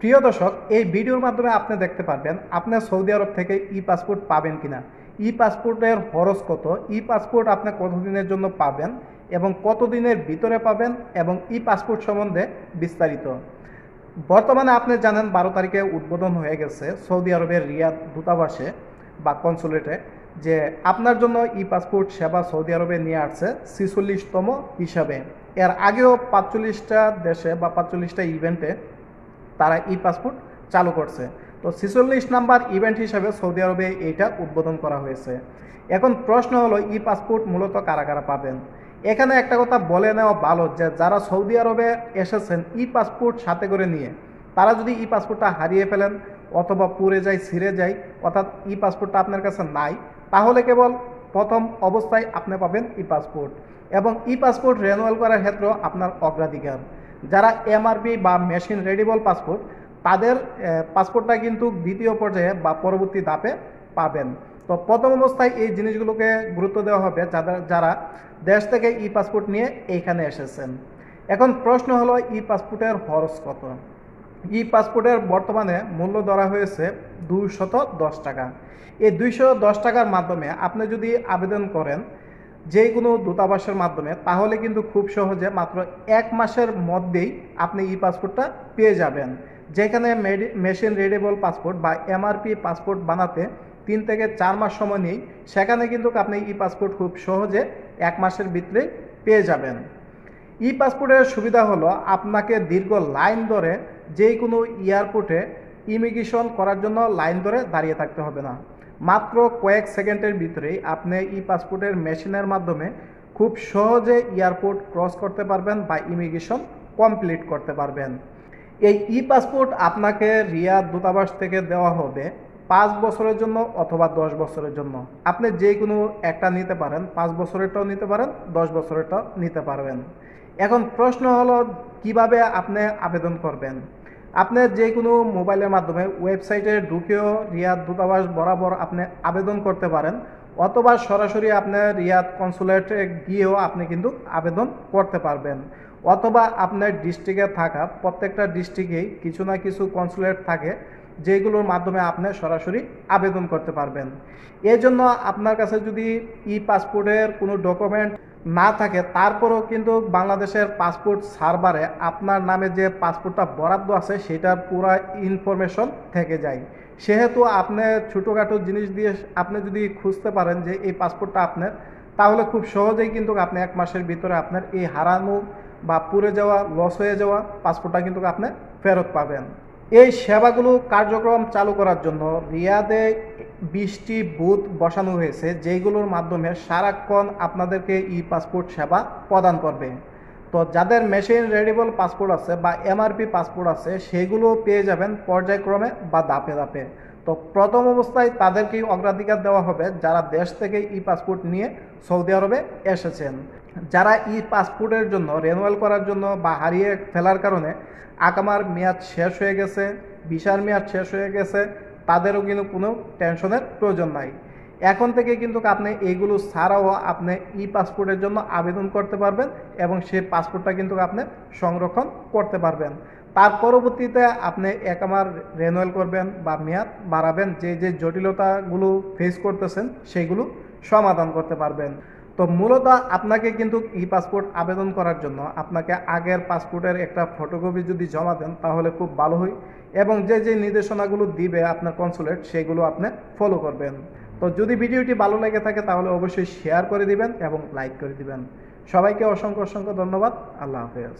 প্রিয় দর্শক, এই ভিডিওর মাধ্যমে আপনি দেখতে পারবেন আপনি সৌদি আরব থেকে ই পাসপোর্ট পাবেন কিনা। ই পাসপোর্টের খরচ কত? ই পাসপোর্ট আপনি কতদিনের জন্য পাবেন এবং কতদিনের ভিতরে পাবেন এবং ই পাসপোর্ট সম্বন্ধে বিস্তারিত। বর্তমানে আপনি জানেন বারো তারিখে উদ্বোধন হয়ে গেছে সৌদি আরবের রিয়াদ দূতাবাসে বা কনসুলেটে, যে আপনার জন্য ই পাসপোর্ট সেবা সৌদি আরবে নিয়ে আসছে ছিচল্লিশতম হিসাবে। এর আগেও পাঁচচল্লিশটা দেশে বা পাঁচচল্লিশটা ইভেন্টে তারা ই পাসপোর্ট চালু করছে। তো ছিচল্লিশ নাম্বার ইভেন্ট হিসাবে সৌদি আরবে এইটা উদ্বোধন করা হয়েছে। এখন প্রশ্ন হলো, ই পাসপোর্ট মূলত কারা কারা পাবেন? এখানে একটা কথা বলে নেওয়া ভালো যে যারা সৌদি আরবে এসেছেন ই পাসপোর্ট সাথে করে নিয়ে, তারা যদি ই পাসপোর্টটা হারিয়ে ফেলেন অথবা পুড়ে যায়, ছিঁড়ে যায়, অর্থাৎ ই পাসপোর্টটা আপনার কাছে নাই, তাহলে কেবল প্রথম অবস্থায় আপনি পাবেন ই পাসপোর্ট। এবং ই পাসপোর্ট রেনুয়াল করার ক্ষেত্রেও আপনার অগ্রাধিকার। যারা এমআরপি বা মেশিন রেডিবল পাসপোর্ট, তাদের পাসপোর্টটা কিন্তু দ্বিতীয় পর্যায়ে বা পরবর্তী ধাপে পাবেন। তো প্রথম অবস্থায় এই জিনিসগুলোকে গুরুত্ব দেওয়া হবে যাদের, যারা দেশ থেকে ই পাসপোর্ট নিয়ে এইখানে এসেছেন। এখন প্রশ্ন হলো ই পাসপোর্টের খরচ কত? ই পাসপোর্টের বর্তমানে মূল্য ধরা হয়েছে দুইশত দশ টাকা। এই দুইশো দশ টাকার মাধ্যমে আপনি যদি আবেদন করেন যে কোনো দূতাবাসের মাধ্যমে, তাহলে কিন্তু খুব সহজে মাত্র এক মাসের মধ্যেই আপনি ই পাসপোর্টটা পেয়ে যাবেন। যেখানে মেশিন রিডেবল পাসপোর্ট বা এমআরপি পাসপোর্ট বানাতে তিন থেকে চার মাস সময় নেই, সেখানে কিন্তু আপনি ই পাসপোর্ট খুব সহজে এক মাসের ভিতরে পেয়ে যাবেন। ই পাসপোর্টের সুবিধা হলো আপনাকে দীর্ঘ লাইন ধরে যে কোনো এয়ারপোর্টে ইমিগ্রেশন করার জন্য লাইন ধরে দাঁড়িয়ে থাকতে হবে না। মাত্র কয়েক সেকেন্ডের ভিতরেই আপনি ই পাসপোর্টের মেশিনের মাধ্যমে খুব সহজে এয়ারপোর্ট ক্রস করতে পারবেন বা ইমিগ্রেশন কমপ্লিট করতে পারবেন। এই ই পাসপোর্ট আপনাকে রিয়াদ দূতাবাস থেকে দেওয়া হবে পাঁচ বছরের জন্য অথবা দশ বছরের জন্য। আপনি যে কোনো একটা নিতে পারেন, পাঁচ বছরেরটাও নিতে পারেন, দশ বছরেরটাও নিতে পারবেন। এখন প্রশ্ন হলো, কীভাবে আপনি আবেদন করবেন? আপনি যে কোনো মোবাইলের মাধ্যমে ওয়েবসাইটে ঢুকেও রিয়াদ দূতাবাস বরাবর আপনি আবেদন করতে পারেন, অথবা সরাসরি আপনি রিয়াদ কনসুলেটে গিয়েও আপনি কিন্তু আবেদন করতে পারবেন। অথবা আপনার ডিস্ট্রিক্টে থাকা, প্রত্যেকটা ডিস্ট্রিক্টেই কিছু না কিছু কনসুলেট থাকে, যেগুলোর মাধ্যমে আপনি সরাসরি আবেদন করতে পারবেন। এই জন্য আপনার কাছে যদি ই পাসপোর্টের কোনো ডকুমেন্ট না থাকে, তারপরেও কিন্তু বাংলাদেশের পাসপোর্ট সার্ভারে আপনার নামে যে পাসপোর্টটা বরাদ্দ আছে, সেটার পুরো ইনফরমেশন থেকে যায়। সেহেতু আপনি ছোটোখাটো জিনিস দিয়ে আপনি যদি খুঁজতে পারেন যে এই পাসপোর্টটা আপনার, তাহলে খুব সহজেই কিন্তু আপনি এক মাসের ভিতরে আপনার এই হারানো বা পুড়ে যাওয়া লস হয়ে যাওয়া পাসপোর্টটা কিন্তু আপনি ফেরত পাবেন। এই সেবাগুলো কার্যক্রম চালু করার জন্য রিয়াদে বিশটি বুথ বসানো হয়েছে যেগুলোর মাধ্যমে সারাক্ষণ আপনাদেরকে ই পাসপোর্ট সেবা প্রদান করবে। তো যাদের মেশিন রেডিবল পাসপোর্ট আছে বা এমআরপি পাসপোর্ট আছে, সেগুলো পেয়ে যাবেন পর্যায়ক্রমে বা ধাপে ধাপে। তো প্রথম অবস্থায় তাদেরকেই অগ্রাধিকার দেওয়া হবে যারা দেশ থেকে ই পাসপোর্ট নিয়ে সৌদি আরবে এসেছেন। যারা ই পাসপোর্টের জন্য, রেনুয়াল করার জন্য বা হারিয়ে ফেলার কারণে আকামার মেয়াদ শেষ হয়ে গেছে, ভিসার মেয়াদ শেষ হয়ে গেছে, তাদেরও কিন্তু কোনো টেনশনের প্রয়োজন নাই। এখন থেকে কিন্তু আপনি এইগুলো ছাড়াও আপনি ই পাসপোর্টের জন্য আবেদন করতে পারবেন এবং সেই পাসপোর্টটা কিন্তু আপনি সংরক্ষণ করতে পারবেন। তার পরবর্তীতে আপনি একামার রেনুয়াল করবেন বা মেয়াদ বাড়াবেন, যে যে জটিলতাগুলো ফেস করতেছেন সেইগুলো সমাধান করতে পারবেন। তো মূলত আপনাকে কিন্তু ই পাসপোর্ট আবেদন করার জন্য আপনাকে আগের পাসপোর্টের একটা ফটোকপি যদি জমা দেন, তাহলে খুব ভালো হয়। এবং যে যে নির্দেশনাগুলো দিবে আপনার কনসুলেট সেগুলো আপনি ফলো করবেন। তো যদি ভিডিওটি ভালো লেগে থাকে, তাহলে অবশ্যই শেয়ার করে দিবেন এবং লাইক করে দিবেন। সবাইকে অসংখ্য অসংখ্য ধন্যবাদ। আল্লাহ হাফেজ।